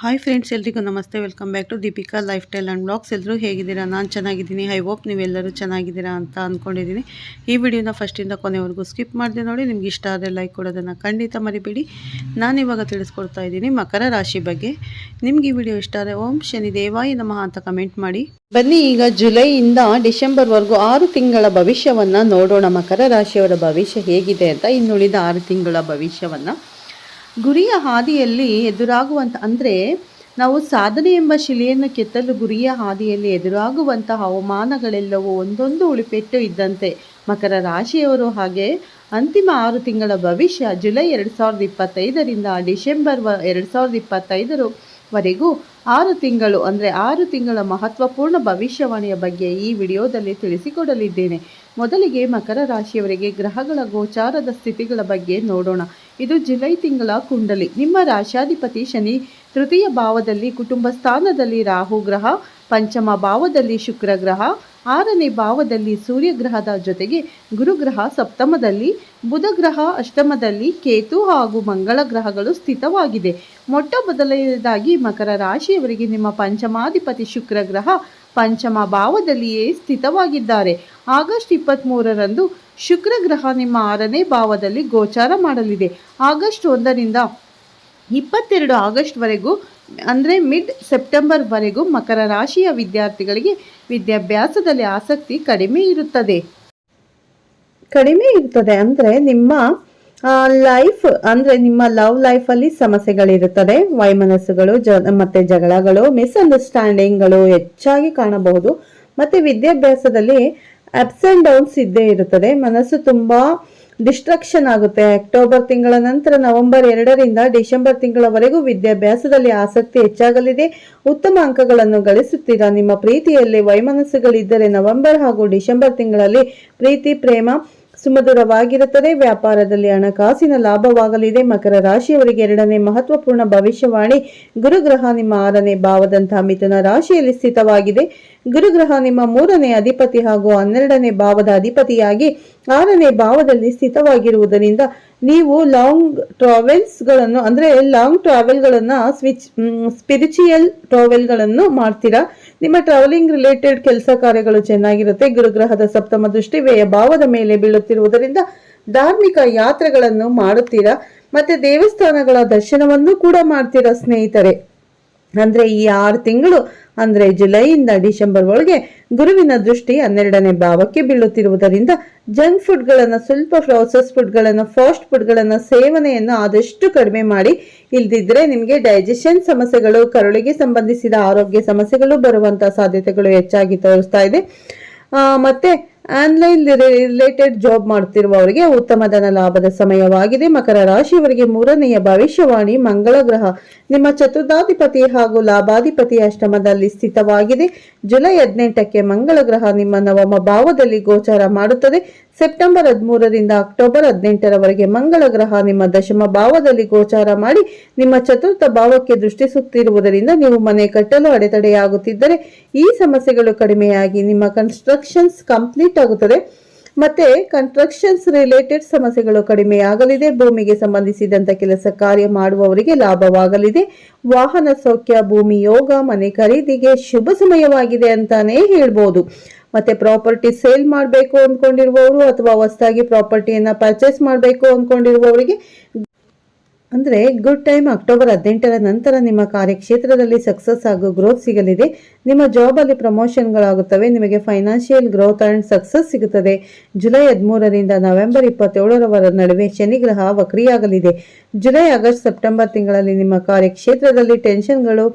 Hi friends ಎಲ್ರಿಗೂ ನಮಸ್ತೆ. Welcome back to Deepika lifestyle and blogs ಎಲ್ಲರೂ ಹೇಗಿದ್ದೀರಾ? ನಾನು ಚೆನ್ನಾಗಿದ್ದೀನಿ. ಐ ಹೋಪ್ ನೀವೆಲ್ಲರೂ ಚೆನ್ನಾಗಿದ್ದೀರಾ ಅಂತ ಅಂದ್ಕೊಂಡಿದ್ದೀನಿ ಈ ವಿಡಿಯೋನ ಫಸ್ಟಿಂದ ಕೊನೆವರೆಗೂ ಸ್ಕಿಪ್ ಮಾಡಿದೆ ನೋಡಿ. ನಿಮ್ಗೆ ಇಷ್ಟ ಆದರೆ ಲೈಕ್ ಕೊಡೋದನ್ನು ಖಂಡಿತ ಮರಿಬೇಡಿ. ನಾನಿವಾಗ ತಿಳಿಸ್ಕೊಡ್ತಾ ಇದ್ದೀನಿ ಮಕರ ರಾಶಿ ಬಗ್ಗೆ. ನಿಮ್ಗೆ ಈ ವಿಡಿಯೋ ಇಷ್ಟ ಆದರೆ ಓಂ ಶನಿ ದೇವಾಯ ನಮಃ ಅಂತ ಕಮೆಂಟ್ ಮಾಡಿ. ಬನ್ನಿ ಈಗ ಜುಲೈಯಿಂದ ಡಿಸೆಂಬರ್ವರೆಗೂ ಆರು ತಿಂಗಳ ಭವಿಷ್ಯವನ್ನು ನೋಡೋಣ. ಮಕರ ರಾಶಿಯವರ ಭವಿಷ್ಯ ಹೇಗಿದೆ ಅಂತ ಇನ್ನುಳಿದ ಆರು ತಿಂಗಳ ಭವಿಷ್ಯವನ್ನು ಗುರಿಯ ಹಾದಿಯಲ್ಲಿ ಎದುರಾಗುವಂಥ ಅಂದರೆ ನಾವು ಸಾಧನೆ ಎಂಬ ಶಿಲೆಯನ್ನು ಕೆತ್ತಲು ಗುರಿಯ ಹಾದಿಯಲ್ಲಿ ಎದುರಾಗುವಂತಹ ಅವಮಾನಗಳೆಲ್ಲವೂ ಒಂದೊಂದು ಉಳಿಪೆಟ್ಟು ಇದ್ದಂತೆ ಮಕರ ರಾಶಿಯವರು ಹಾಗೆ ಅಂತಿಮ ಆರು ತಿಂಗಳ ಭವಿಷ್ಯ ಜುಲೈ ಎರಡು ಸಾವಿರದ ಇಪ್ಪತ್ತೈದರಿಂದ ಡಿಸೆಂಬರ್ ವ ಎರಡು ಸಾವಿರದ ಇಪ್ಪತ್ತೈದರ ವರೆಗೂ ಆರು ತಿಂಗಳು ಅಂದರೆ ಆರು ತಿಂಗಳ ಮಹತ್ವಪೂರ್ಣ ಭವಿಷ್ಯವಾಣಿಯ ಬಗ್ಗೆ ಈ ವಿಡಿಯೋದಲ್ಲಿ ತಿಳಿಸಿಕೊಡಲಿದ್ದೇನೆ. ಮೊದಲಿಗೆ ಮಕರ ರಾಶಿಯವರಿಗೆ ಗ್ರಹಗಳ ಗೋಚಾರದ ಸ್ಥಿತಿಗಳ ಬಗ್ಗೆ ನೋಡೋಣ. ಇದು ಜುಲೈ ತಿಂಗಳ ಕುಂಡಲಿ. ನಿಮ್ಮ ರಾಶಾಧಿಪತಿ ಶನಿ ತೃತೀಯ ಭಾವದಲ್ಲಿ ಕುಟುಂಬ ಸ್ಥಾನದಲ್ಲಿ ರಾಹು ಗ್ರಹ, ಪಂಚಮ ಭಾವದಲ್ಲಿ ಶುಕ್ರ ಗ್ರಹ ಆರನೇ ಭಾವದಲ್ಲಿ ಸೂರ್ಯಗ್ರಹದ ಜೊತೆಗೆ ಗುರುಗ್ರಹ ಸಪ್ತಮದಲ್ಲಿ, ಬುಧಗ್ರಹ ಅಷ್ಟಮದಲ್ಲಿ ಕೇತು ಹಾಗೂ ಮಂಗಳ ಗ್ರಹಗಳು ಸ್ಥಿತವಾಗಿದೆ. ಮೊಟ್ಟ ಮೊದಲನೆಯದಾಗಿ ಮಕರ ರಾಶಿಯವರಿಗೆ ನಿಮ್ಮ ಪಂಚಮಾಧಿಪತಿ ಶುಕ್ರ ಗ್ರಹ ಪಂಚಮ ಭಾವದಲ್ಲಿಯೇ ಸ್ಥಿತವಾಗಿದ್ದಾರೆ. ಆಗಸ್ಟ್ ಇಪ್ಪತ್ತ್ಮೂರರಂದು ಶುಕ್ರ ಗ್ರಹ ನಿಮ್ಮ ಆರನೇ ಭಾವದಲ್ಲಿ ಗೋಚಾರ ಮಾಡಲಿದೆ. ಆಗಸ್ಟ್ ಒಂದರಿಂದ ಇಪ್ಪತ್ತೆರಡು ಆಗಸ್ಟ್ವರೆಗೂ ಅಂದರೆ ಮಿಡ್ ಸೆಪ್ಟೆಂಬರ್ವರೆಗೂ ಮಕರ ರಾಶಿಯ ವಿದ್ಯಾರ್ಥಿಗಳಿಗೆ ವಿದ್ಯಾಭ್ಯಾಸದಲ್ಲಿ ಆಸಕ್ತಿ ಕಡಿಮೆ ಇರುತ್ತದೆ. ಕಡಿಮೆ ಇರುತ್ತದೆ ಅಂದರೆ ನಿಮ್ಮ ಲೈಫ್ ಅಂದರೆ ನಿಮ್ಮ ಲವ್ ಲೈಫಲ್ಲಿ ಸಮಸ್ಯೆಗಳಿರುತ್ತದೆ. ವೈಮನಸ್ಸುಗಳು, ಜ, ಮತ್ತು ಜಗಳಗಳು ಮಿಸ್ಅಂಡರ್ಸ್ಟ್ಯಾಂಡಿಂಗ್ಗಳು ಹೆಚ್ಚಾಗಿ ಕಾಣಬಹುದು. ಮತ್ತು ವಿದ್ಯಾಭ್ಯಾಸದಲ್ಲಿ ಅಪ್ಸ್ ಆ್ಯಂಡ್ ಡೌನ್ಸ್ ಇದ್ದೇ ಇರುತ್ತದೆ. ಮನಸ್ಸು ತುಂಬ ಡಿಸ್ಟ್ರಕ್ಷನ್ ಆಗುತ್ತೆ. ಅಕ್ಟೋಬರ್ ತಿಂಗಳ ನಂತರ ನವೆಂಬರ್ ಎರಡರಿಂದ ಡಿಸೆಂಬರ್ ತಿಂಗಳವರೆಗೂ ವಿದ್ಯಾಭ್ಯಾಸದಲ್ಲಿ ಆಸಕ್ತಿ ಹೆಚ್ಚಾಗಲಿದೆ. ಉತ್ತಮ ಅಂಕಗಳನ್ನು ಗಳಿಸುತ್ತೀರಾ? ನಿಮ್ಮ ಪ್ರೀತಿಯಲ್ಲಿ ವೈಮನಸ್ಸುಗಳಿದ್ದರೆ ನವೆಂಬರ್ ಹಾಗೂ ಡಿಸೆಂಬರ್ ತಿಂಗಳಲ್ಲಿ ಪ್ರೀತಿ, ಪ್ರೇಮ ಸುಮಧುರವಾಗಿರುತ್ತದೆ. ವ್ಯಾಪಾರದಲ್ಲಿ ಹಣಕಾಸಿನ ಲಾಭವಾಗಲಿದೆ. ಮಕರ ರಾಶಿಯವರಿಗೆ ಎರಡನೇ ಮಹತ್ವಪೂರ್ಣ ಭವಿಷ್ಯವಾಣಿ. ಗುರುಗ್ರಹ ನಿಮ್ಮ ಆರನೇ ಭಾವದಂತಹ ಮಿಥುನ ರಾಶಿಯಲ್ಲಿ ಸ್ಥಿತವಾಗಿದೆ. ಗುರುಗ್ರಹ ನಿಮ್ಮ ಮೂರನೇ ಅಧಿಪತಿ ಹಾಗೂ ಹನ್ನೆರಡನೇ ಭಾವದ ಅಧಿಪತಿಯಾಗಿ ಆರನೇ ಭಾವದಲ್ಲಿ ಸ್ಥಿತವಾಗಿರುವುದರಿಂದ ನೀವು ಲಾಂಗ್ ಟ್ರಾವೆಲ್ಸ್ಗಳನ್ನು ಅಂದರೆ ಲಾಂಗ್ ಟ್ರಾವೆಲ್ಗಳನ್ನು ಸ್ವಿಚ್ ಸ್ಪಿರಿಚುಯಲ್ ಟ್ರಾವೆಲ್ಗಳನ್ನು ಮಾಡ್ತೀರಾ? ನಿಮ್ಮ ಟ್ರಾವೆಲಿಂಗ್ ರಿಲೇಟೆಡ್ ಕೆಲಸ ಕಾರ್ಯಗಳು ಚೆನ್ನಾಗಿರುತ್ತೆ. ಗುರುಗ್ರಹದ ಸಪ್ತಮ ದೃಷ್ಟಿ ವ್ಯಯ ಭಾವದ ಮೇಲೆ ಬೀಳುತ್ತಿರುವುದರಿಂದ ಧಾರ್ಮಿಕ ಯಾತ್ರೆಗಳನ್ನು ಮಾಡುತ್ತೀರಾ? ಮತ್ತೆ ದೇವಸ್ಥಾನಗಳ ದರ್ಶನವನ್ನು ಕೂಡ ಮಾಡ್ತೀರಾ ಸ್ನೇಹಿತರೆ? ಅಂದ್ರೆ ಈ ಆರು ತಿಂಗಳು, ಅಂದ್ರೆ ಜುಲೈಯಿಂದ ಡಿಸೆಂಬರ್ ಒಳಗೆ ಗುರುವಿನ ದೃಷ್ಟಿ ಹನ್ನೆರಡನೇ ಭಾವಕ್ಕೆ ಬೀಳುತ್ತಿರುವುದರಿಂದ ಜಂಕ್ ಫುಡ್ಗಳನ್ನು, ಸ್ವಲ್ಪ ಪ್ರೋಸೆಸ್ ಫುಡ್ಗಳನ್ನು ಫಾಸ್ಟ್ ಫುಡ್ಗಳನ್ನು ಸೇವನೆಯನ್ನು ಆದಷ್ಟು ಕಡಿಮೆ ಮಾಡಿ, ಇಲ್ದಿದ್ರೆ ನಿಮಗೆ ಡೈಜೆಷನ್ ಸಮಸ್ಯೆಗಳು, ಕರುಳಿಗೆ ಸಂಬಂಧಿಸಿದ ಆರೋಗ್ಯ ಸಮಸ್ಯೆಗಳು ಬರುವಂತಹ ಸಾಧ್ಯತೆಗಳು ಹೆಚ್ಚಾಗಿ ತೋರಿಸ್ತಾ ಇದೆ. ಮತ್ತೆ ಆನ್ಲೈನ್ ರಿಲೇಟೆಡ್ ಜಾಬ್ ಮಾಡುತ್ತಿರುವವರಿಗೆ ಉತ್ತಮ ಧನ ಲಾಭದ ಸಮಯವಾಗಿದೆ. ಮಕರ ರಾಶಿಯವರಿಗೆ ಮೂರನೆಯ ಭವಿಷ್ಯವಾಣಿ ಮಂಗಳ ಗ್ರಹ. ನಿಮ್ಮ ಚತುರ್ಥಾಧಿಪತಿ ಹಾಗೂ ಲಾಭಾಧಿಪತಿ ಅಷ್ಟಮದಲ್ಲಿ ಸ್ಥಿತವಾಗಿದೆ. ಜುಲೈ ಹದಿನೆಂಟಕ್ಕೆ ಮಂಗಳ ಗ್ರಹ ನಿಮ್ಮ ನವಮ ಭಾವದಲ್ಲಿ ಗೋಚಾರ ಮಾಡುತ್ತದೆ. ಸೆಪ್ಟೆಂಬರ್ ಹದಿಮೂರರಿಂದ ಅಕ್ಟೋಬರ್ ಹದಿನೆಂಟರವರೆಗೆ ಮಂಗಳ ಗ್ರಹ ನಿಮ್ಮ ದಶಮ ಭಾವದಲ್ಲಿ ಗೋಚಾರ ಮಾಡಿ ನಿಮ್ಮ ಚತುರ್ಥ ಭಾವಕ್ಕೆ ದೃಷ್ಟಿಸುತ್ತಿರುವುದರಿಂದ ನೀವು ಮನೆ ಕಟ್ಟಲು ಅಡೆತಡೆಯಾಗುತ್ತಿದ್ದರೆ ಈ ಸಮಸ್ಯೆಗಳು ಕಡಿಮೆಯಾಗಿ ನಿಮ್ಮ ಕನ್ಸ್ಟ್ರಕ್ಷನ್ಸ್ ಕಂಪ್ಲೀಟ್ ಆಗುತ್ತದೆ. ಮತ್ತೆ ಕನ್ಸ್ಟ್ರಕ್ಷನ್ಸ್ ರಿಲೇಟೆಡ್ ಸಮಸ್ಯೆಗಳು ಕಡಿಮೆಯಾಗಲಿದೆ. ಭೂಮಿಗೆ ಸಂಬಂಧಿಸಿದಂತ ಕೆಲಸ ಕಾರ್ಯ ಮಾಡುವವರಿಗೆ ಲಾಭವಾಗಲಿದೆ. ವಾಹನ ಸೌಖ್ಯ, ಭೂಮಿ ಯೋಗ, ಮನೆ ಖರೀದಿಗೆ ಶುಭ ಸಮಯವಾಗಿದೆ ಅಂತಾನೆ ಹೇಳ್ಬೋದು. ಮತ್ತೆ ಪ್ರಾಪರ್ಟಿ ಸೇಲ್ ಮಾಡಬೇಕು ಅಂದ್ಕೊಂಡಿರುವವರು ಅಥವಾ ಹೊಸದಾಗಿ ಪ್ರಾಪರ್ಟಿಯನ್ನ ಪರ್ಚೇಸ್ ಮಾಡಬೇಕು ಅಂದ್ಕೊಂಡಿರುವವರಿಗೆ ಅಂದರೆ ಗುಡ್ ಟೈಮ್ ಅಕ್ಟೋಬರ್ ಹದಿನೆಂಟರ ನಂತರ ನಿಮ್ಮ ಕಾರ್ಯಕ್ಷೇತ್ರದಲ್ಲಿ ಸಕ್ಸಸ್ ಹಾಗೂ ಗ್ರೋತ್ ಸಿಗಲಿದೆ. ನಿಮ್ಮ ಜಾಬಲ್ಲಿ ಪ್ರಮೋಷನ್ಗಳಾಗುತ್ತವೆ, ನಿಮಗೆ ಫೈನಾನ್ಷಿಯಲ್ ಗ್ರೋತ್ ಆ್ಯಂಡ್ ಸಕ್ಸಸ್ ಸಿಗುತ್ತದೆ. ಜುಲೈ ಹದಿಮೂರರಿಂದ ನವೆಂಬರ್ ಇಪ್ಪತ್ತೇಳರವರ ನಡುವೆ ಶನಿ ಗ್ರಹ ವಕ್ರಿಯಾಗಲಿದೆ. ಜುಲೈ, ಆಗಸ್ಟ್, ಸೆಪ್ಟೆಂಬರ್ ತಿಂಗಳಲ್ಲಿ ನಿಮ್ಮ ಕಾರ್ಯಕ್ಷೇತ್ರದಲ್ಲಿ ಟೆನ್ಷನ್ಗಳು,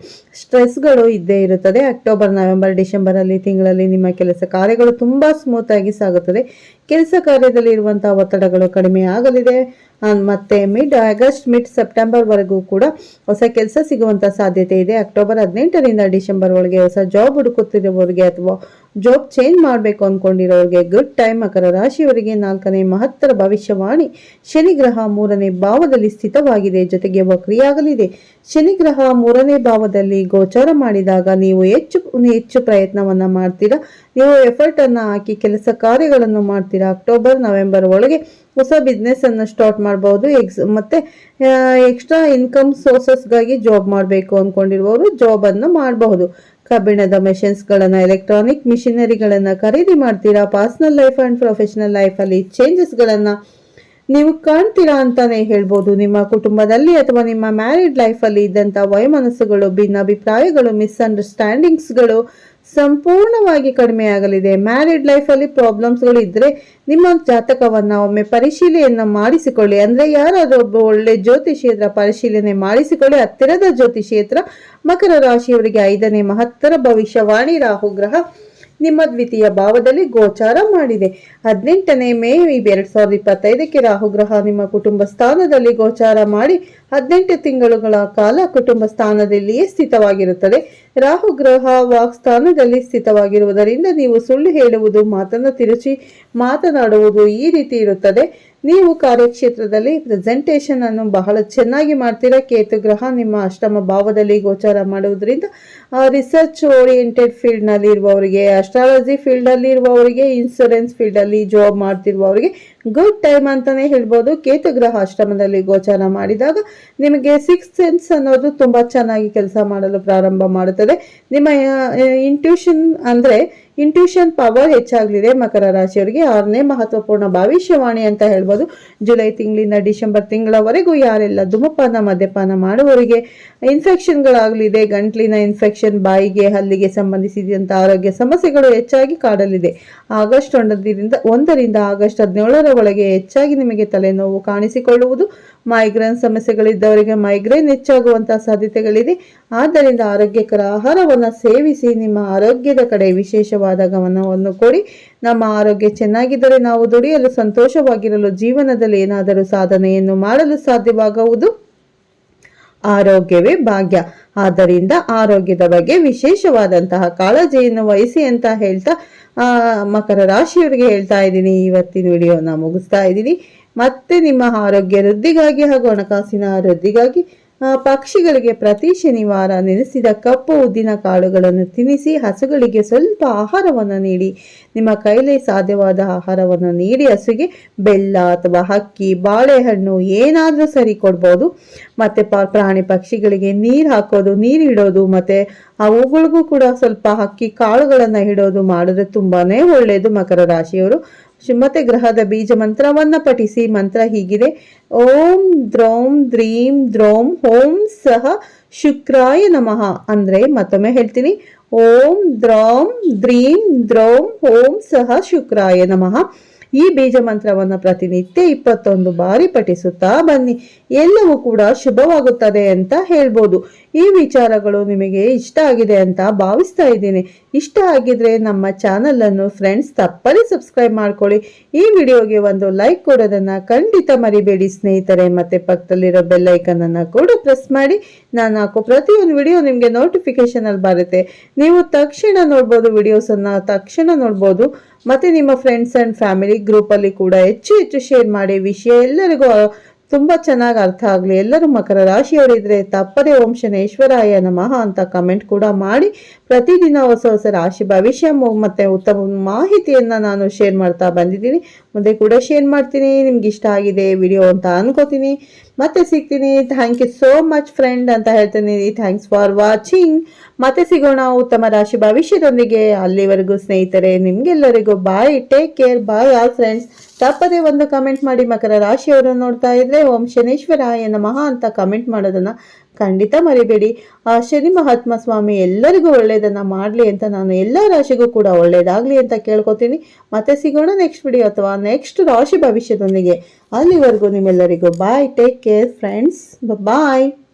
ಸ್ಟ್ರೆಸ್ಗಳು ಇದ್ದೇ ಇರುತ್ತದೆ. ಅಕ್ಟೋಬರ್, ನವೆಂಬರ್, ಡಿಸೆಂಬರಲ್ಲಿ ತಿಂಗಳಲ್ಲಿ ನಿಮ್ಮ ಕೆಲಸ ಕಾರ್ಯಗಳು ತುಂಬ ಸ್ಮೂತ್ ಆಗಿ ಸಾಗುತ್ತದೆ. ಕೆಲಸ ಕಾರ್ಯದಲ್ಲಿ ಇರುವಂತಹ ಒತ್ತಡಗಳು ಕಡಿಮೆ ಆಗಲಿದೆ. ಮತ್ತೆ ಮಿಡ್, ಆಗಸ್ಟ್, ಮಿಡ್ ಸೆಪ್ಟೆಂಬರ್ ವರೆಗೂ ಕೂಡ ಹೊಸ ಕೆಲಸ ಸಿಗುವಂತ ಸಾಧ್ಯತೆ ಇದೆ. ಅಕ್ಟೋಬರ್ ಹದಿನೆಂಟರಿಂದ ಡಿಸೆಂಬರ್ ಒಳಗೆ ಹೊಸ ಜಾಬ್ ಹುಡುಕುತ್ತಿರುವವರಿಗೆ ಅಥವಾ ಜಾಬ್ ಚೇಂಜ್ ಮಾಡಬೇಕು ಅಂದ್ಕೊಂಡಿರೋರಿಗೆ ಗುಡ್ ಟೈಮ್ ಮಕರ ರಾಶಿಯವರಿಗೆ ನಾಲ್ಕನೇ ಮಹತ್ತರ ಭವಿಷ್ಯವಾಣಿ. ಶನಿಗ್ರಹ ಮೂರನೇ ಭಾವದಲ್ಲಿ ಸ್ಥಿತವಾಗಿದೆ, ಜೊತೆಗೆ ವಕ್ರಿಯಾಗಲಿದೆ. ಶನಿಗ್ರಹ ಮೂರನೇ ಭಾವದಲ್ಲಿ ಗೋಚಾರ ಮಾಡಿದಾಗ ನೀವು ಹೆಚ್ಚು ಹೆಚ್ಚು ಪ್ರಯತ್ನವನ್ನ ಮಾಡ್ತೀರಾ? ನೀವು ಎಫರ್ಟ್ ಅನ್ನ ಹಾಕಿ ಕೆಲಸ ಕಾರ್ಯಗಳನ್ನು ಮಾಡ್ತೀರಾ? ಅಕ್ಟೋಬರ್ ನವೆಂಬರ್ ಒಳಗೆ ಹೊಸ ಬಿಸ್ನೆಸ್ ಅನ್ನು ಸ್ಟಾರ್ಟ್ ಮಾಡಬಹುದು ಎಕ್ಸ್ ಮತ್ತೆ ಎಕ್ಸ್ಟ್ರಾ ಇನ್ಕಮ್ ಸೋರ್ಸಸ್ಗಾಗಿ ಜಾಬ್ ಮಾಡಬೇಕು ಅಂದ್ಕೊಂಡಿರುವವರು ಜಾಬ್ ಅನ್ನು ಮಾಡಬಹುದು. ಕಬ್ಬಿಣದ ಮೆಷಿನ್ಸ್ಗಳನ್ನು ಎಲೆಕ್ಟ್ರಾನಿಕ್ ಮಿಷಿನರಿಗಳನ್ನ ಖರೀದಿ ಮಾಡ್ತೀರಾ? Personal life and professional life ಅಲ್ಲಿ ಚೇಂಜಸ್ ಗಳನ್ನ ನೀವು ಕಾಣ್ತೀರಾ ಅಂತಾನೆ ಹೇಳ್ಬೋದು. ನಿಮ್ಮ ಕುಟುಂಬದಲ್ಲಿ ಅಥವಾ ನಿಮ್ಮ ಮ್ಯಾರಿಡ್ ಲೈಫಲ್ಲಿ ಇದ್ದಂತ ವಯಮನಸ್ಸುಗಳು, ಭಿನ್ನಾಭಿಪ್ರಾಯಗಳು ಮಿಸ್ಅಂಡರ್ಸ್ಟ್ಯಾಂಡಿಂಗ್ಸ್ಗಳು ಸಂಪೂರ್ಣವಾಗಿ ಕಡಿಮೆಯಾಗಲಿದೆ ಮ್ಯಾರಿಡ್ ಲೈಫಲ್ಲಿ ಪ್ರಾಬ್ಲಮ್ಸ್ಗಳು ಇದ್ದರೆ ನಿಮ್ಮ ಜಾತಕವನ್ನ ಒಮ್ಮೆ ಪರಿಶೀಲನೆಯನ್ನ ಮಾಡಿಸಿಕೊಳ್ಳಿ. ಅಂದ್ರೆ ಯಾರಾದರೂ ಒಬ್ಬ ಒಳ್ಳೆ ಜ್ಯೋತಿಷೇತ್ರ ಪರಿಶೀಲನೆ ಮಾಡಿಸಿಕೊಳ್ಳಿ. ಹತ್ತಿರದ ಜ್ಯೋತಿಷಿಯತ್ರ ಮಕರ ರಾಶಿಯವರಿಗೆ ಐದನೇ ಮಹತ್ತರ ಭವಿಷ್ಯವಾಣಿ. ರಾಹು, ಗ್ರಹ ನಿಮ್ಮ ದ್ವಿತೀಯ ಭಾವದಲ್ಲಿ ಗೋಚಾರ ಮಾಡಿದೆ. ಹದಿನೆಂಟನೇ ಮೇ ಎರಡ್ ಸಾವಿರದ ಇಪ್ಪತ್ತೈದಕ್ಕೆ ರಾಹುಗ್ರಹ ನಿಮ್ಮ ಕುಟುಂಬ ಸ್ಥಾನದಲ್ಲಿ ಗೋಚಾರ ಮಾಡಿ ಹದಿನೆಂಟು ತಿಂಗಳುಗಳ ಕಾಲ ಕುಟುಂಬ ಸ್ಥಾನದಲ್ಲಿಯೇ ಸ್ಥಿತವಾಗಿರುತ್ತದೆ. ರಾಹು ಗ್ರಹ ವಾಕ್ ಸ್ಥಾನದಲ್ಲಿ ಸ್ಥಿತವಾಗಿರುವುದರಿಂದ ನೀವು ಸುಳ್ಳು ಹೇಳುವುದು, ಮಾತನ್ನು ತಿರುಚಿ ಮಾತನಾಡುವುದು ಈ ರೀತಿ ಇರುತ್ತದೆ. ನೀವು ಕಾರ್ಯಕ್ಷೇತ್ರದಲ್ಲಿ ಪ್ರೆಸೆಂಟೇಷನ್ ಅನ್ನು ಬಹಳ ಚೆನ್ನಾಗಿ ಮಾಡ್ತೀರಾ? ಕೇತು ಗ್ರಹ ನಿಮ್ಮ ಅಷ್ಟಮ ಭಾವದಲ್ಲಿ ಗೋಚಾರ ಮಾಡುವುದರಿಂದ ರಿಸರ್ಚ್ ಓರಿಯೆಂಟೆಡ್ ಫೀಲ್ಡ್ನಲ್ಲಿ ಇರುವವರಿಗೆ ಅಸ್ಟ್ರಾಲಜಿ ಫೀಲ್ಡಲ್ಲಿ ಇರುವವರಿಗೆ ಇನ್ಸೂರೆನ್ಸ್ ಫೀಲ್ಡಲ್ಲಿ ಜಾಬ್ ಮಾಡ್ತಿರುವವರಿಗೆ ಗುಡ್ ಟೈಮ್ ಅಂತಾನೆ ಹೇಳ್ಬೋದು. ಕೇತು ಗ್ರಹ ಅಷ್ಟಮದಲ್ಲಿ ಗೋಚಾರ ಮಾಡಿದಾಗ ನಿಮಗೆ ಸಿಕ್ಸ್ ಸೆನ್ಸ್ ಅನ್ನೋದು ತುಂಬಾ ಚೆನ್ನಾಗಿ ಕೆಲಸ ಮಾಡಲು ಪ್ರಾರಂಭ ಮಾಡುತ್ತದೆ. ನಿಮ್ಮ ಇಂಟ್ಯೂಷನ್ ಅಂದ್ರೆ ಇಂಟ್ಯೂಷನ್ ಪವರ್ ಹೆಚ್ಚಾಗಲಿದೆ ಮಕರ ರಾಶಿಯವರಿಗೆ. ಆರನೇ ಮಹತ್ವಪೂರ್ಣ ಭವಿಷ್ಯವಾಣಿ ಅಂತ ಹೇಳ್ಬೋದು. ಜುಲೈ ತಿಂಗಳಿಂದ ಡಿಸೆಂಬರ್ ತಿಂಗಳವರೆಗೂ ಯಾರೆಲ್ಲ ಧೂಮಪಾನ, ಮದ್ಯಪಾನ ಮಾಡುವವರಿಗೆ ಇನ್ಫೆಕ್ಷನ್ಗಳಾಗಲಿದೆ ಗಂಟ್ಲಿನ ಇನ್ಫೆಕ್ಷನ್ ಬಾಯಿಗೆ, ಹಲ್ಲಿಗೆ ಸಂಬಂಧಿಸಿದಂಥ ಆರೋಗ್ಯ ಸಮಸ್ಯೆಗಳು ಹೆಚ್ಚಾಗಿ ಕಾಡಲಿದೆ ಆಗಸ್ಟ್ ಒಂದರಿಂದ ಒಂದರಿಂದ ಆಗಸ್ಟ್ ಹದಿನೇಳರ ಒಳಗೆ ಹೆಚ್ಚಾಗಿ ನಿಮಗೆ ತಲೆನೋವು ಕಾಣಿಸಿಕೊಳ್ಳುವುದು. Migraine ಸಮಸ್ಯೆಗಳಿದ್ದವರಿಗೆ migraine ಹೆಚ್ಚಾಗುವಂತಹ ಸಾಧ್ಯತೆಗಳಿದೆ. ಆದ್ದರಿಂದ ಆರೋಗ್ಯಕರ ಆಹಾರವನ್ನು ಸೇವಿಸಿ ನಿಮ್ಮ ಆರೋಗ್ಯದ ಕಡೆ ವಿಶೇಷವಾದ ಗಮನವನ್ನು ಕೊಡಿ. ನಮ್ಮ ಆರೋಗ್ಯ ಚೆನ್ನಾಗಿದ್ದರೆ ನಾವು ದುಡಿಯಲು ಸಂತೋಷವಾಗಿರಲು ಜೀವನದಲ್ಲಿ ಏನಾದರೂ ಸಾಧನೆಯನ್ನು ಮಾಡಲು ಸಾಧ್ಯವಾಗುವುದು. ಆರೋಗ್ಯವೇ ಭಾಗ್ಯ. ಆದ್ದರಿಂದ ಆರೋಗ್ಯದ ಬಗ್ಗೆ ವಿಶೇಷವಾದಂತಹ ಕಾಳಜಿಯನ್ನು ವಹಿಸಿ ಅಂತ ಹೇಳ್ತಾ ಮಕರ ರಾಶಿಯವರಿಗೆ ಹೇಳ್ತಾ ಇದ್ದೀನಿ. ಇವತ್ತಿನ ವಿಡಿಯೋನ ಮುಗಿಸ್ತಾ ಇದ್ದೀನಿ. ಮತ್ತೆ ನಿಮ್ಮ ಆರೋಗ್ಯ ವೃದ್ಧಿಗಾಗಿ ಹಾಗೂ ಹಣಕಾಸಿನ ವೃದ್ಧಿಗಾಗಿ ಪಕ್ಷಿಗಳಿಗೆ ಪ್ರತಿ ಶನಿವಾರ ನೆನೆಸಿದ ಕಪ್ಪು ಉದ್ದಿನ ಕಾಳುಗಳನ್ನು ತಿನ್ನಿಸಿ ಹಸುಗಳಿಗೆ ಸ್ವಲ್ಪ ಆಹಾರವನ್ನು ನೀಡಿ. ನಿಮ್ಮ ಕೈಲಿ ಸಾಧ್ಯವಾದ ಆಹಾರವನ್ನು ನೀಡಿ, ಹಸುಗೆ ಬೆಲ್ಲ ಅಥವಾ ಹಕ್ಕಿ ಬಾಳೆಹಣ್ಣು ಏನಾದರೂ ಸರಿ ಕೊಡ್ಬೋದು. ಮತ್ತೆ ಪ್ರಾಣಿ ಪಕ್ಷಿಗಳಿಗೆ ನೀರು ಹಾಕೋದು, ನೀರು ಇಡೋದು, ಮತ್ತೆ ಅವುಗಳಿಗೂ ಕೂಡ ಸ್ವಲ್ಪ ಹಕ್ಕಿ ಕಾಳುಗಳನ್ನು ಇಡೋದು ಮಾಡಿದ್ರೆ ತುಂಬಾನೇ ಒಳ್ಳೆಯದು ಮಕರ ರಾಶಿಯವರು ಮತ್ತೆ ಗ್ರಹದ ಬೀಜ ಮಂತ್ರವನ್ನ ಪಠಿಸಿ, ಮಂತ್ರ ಹೀಗಿದೆ. ಓಂ ದ್ರೌಂ ದ್ರೀಂ ದ್ರೌಂ ಹೋಂ ಸಹ ಶುಕ್ರಾಯ ನಮಃ ಅಂದ್ರೆ ಮತ್ತೊಮ್ಮೆ ಹೇಳ್ತೀನಿ. ಓಂ ದ್ರೌಂ ದ್ರೀಂ ದ್ರೌಂ ಹೋಂ ಸಹ ಶುಕ್ರಾಯ ನಮಃ. ಈ ಬೀಜ ಮಂತ್ರವನ್ನು ಪ್ರತಿನಿತ್ಯ ಇಪ್ಪತ್ತೊಂದು ಬಾರಿ ಪಠಿಸುತ್ತಾ ಬನ್ನಿ. ಎಲ್ಲವೂ ಕೂಡ ಶುಭವಾಗುತ್ತದೆ ಅಂತ ಹೇಳ್ಬೋದು. ಈ ವಿಚಾರಗಳು ನಿಮಗೆ ಇಷ್ಟ ಆಗಿದೆ ಅಂತ ಭಾವಿಸ್ತಾ ಇದ್ದೀನಿ. ಇಷ್ಟ ಆಗಿದ್ರೆ ನಮ್ಮ ಚಾನಲನ್ನು ಫ್ರೆಂಡ್ಸ್ ತಪ್ಪದೇ ಸಬ್ಸ್ಕ್ರೈಬ್ ಮಾಡ್ಕೊಳ್ಳಿ. ಈ ವಿಡಿಯೋಗೆ ಒಂದು ಲೈಕ್ ಕೊಡೋದನ್ನ ಖಂಡಿತ ಮರಿಬೇಡಿ ಸ್ನೇಹಿತರೆ. ಮತ್ತೆ ಪಕ್ಕದಲ್ಲಿರೋ ಬೆಲ್ ಐಕನ್ ಅನ್ನ ಕೂಡ ಪ್ರೆಸ್ ಮಾಡಿ. ನಾನು ಹಾಕೋ ಪ್ರತಿಯೊಂದು ವಿಡಿಯೋ ನಿಮಗೆ ನೋಟಿಫಿಕೇಶನ್ ಅಲ್ಲಿ ಬರುತ್ತೆ. ನೀವು ತಕ್ಷಣ ನೋಡ್ಬೋದು ವಿಡಿಯೋಸ್ ಅನ್ನ, ತಕ್ಷಣ ನೋಡ್ಬೋದು. ಮತ್ತೆ ನಿಮ್ಮ ಫ್ರೆಂಡ್ಸ್ ಅಂಡ್ ಫ್ಯಾಮಿಲಿ ಗ್ರೂಪ್ ಅಲ್ಲಿ ಕೂಡ ಹೆಚ್ಚು ಹೆಚ್ಚು ಶೇರ್ ಮಾಡಿ. ವಿಷಯ ಎಲ್ಲರಿಗೂ ತುಂಬಾ ಚೆನ್ನಾಗಿ ಅರ್ಥ ಆಗಲಿ. ಎಲ್ಲರೂ ಮಕರ ರಾಶಿಯವರಿದ್ರೆ ತಪ್ಪದೇ ಓಂ ಶನೇಶ್ವರಾಯ ನಮಃ ಅಂತ ಕಮೆಂಟ್ ಕೂಡ ಮಾಡಿ. ಪ್ರತಿದಿನ ಹೊಸ ಹೊಸ ರಾಶಿ ಭವಿಷ್ಯ ಮತ್ತೆ ಉತ್ತಮ ಮಾಹಿತಿಯನ್ನ ನಾನು ಶೇರ್ ಮಾಡ್ತಾ ಬಂದಿದ್ದೀನಿ. ಮುಂದೆ ಕೂಡ ಶೇರ್ ಮಾಡ್ತೀನಿ. ನಿಮ್ಗೆ ಇಷ್ಟ ಆಗಿದೆ ವಿಡಿಯೋ ಅಂತ ಅನ್ಕೋತೀನಿ. ಮತ್ತೆ ಸಿಗ್ತೀನಿ. Thank you so much friend ಅಂತ ಹೇಳ್ತೀನಿ. ಥ್ಯಾಂಕ್ಸ್ ಫಾರ್ ವಾಚಿಂಗ್ ಮತ್ತೆ ಸಿಗೋಣ ಉತ್ತಮ ರಾಶಿ ಭವಿಷ್ಯದೊಂದಿಗೆ. ಅಲ್ಲಿವರೆಗೂ ಸ್ನೇಹಿತರೆ, ನಿಮ್ಗೆಲ್ಲರಿಗೂ bye take care bye all friends ತಪ್ಪದೇ ಒಂದು ಕಮೆಂಟ್ ಮಾಡಿ ಮಕರ ರಾಶಿಯವರು ನೋಡ್ತಾ ಇದ್ರೆ ಓಂ ಶನೇಶ್ವರಾಯ ನಮಃ ಅಂತ ಕಮೆಂಟ್ ಮಾಡೋದನ್ನ ಖಂಡಿತ ಮರಿಬೇಡಿ. ಆ, ಶನಿ ಮಹಾತ್ಮ ಸ್ವಾಮಿ ಎಲ್ಲರಿಗೂ ಒಳ್ಳೆಯದನ್ನು ಮಾಡಲಿ ಅಂತ ನಾನು ಎಲ್ಲ ರಾಶಿಗೂ ಕೂಡ ಒಳ್ಳೆಯದಾಗಲಿ ಅಂತ ಕೇಳ್ಕೊತೀನಿ. ಮತ್ತೆ ಸಿಗೋಣ ನೆಕ್ಸ್ಟ್ ವಿಡಿಯೋ ಅಥವಾ ನೆಕ್ಸ್ಟ್ ರಾಶಿ ಭವಿಷ್ಯದೊಂದಿಗೆ. ಅಲ್ಲಿವರೆಗೂ ನಿಮ್ಮೆಲ್ಲರಿಗೂ bye take care friends bye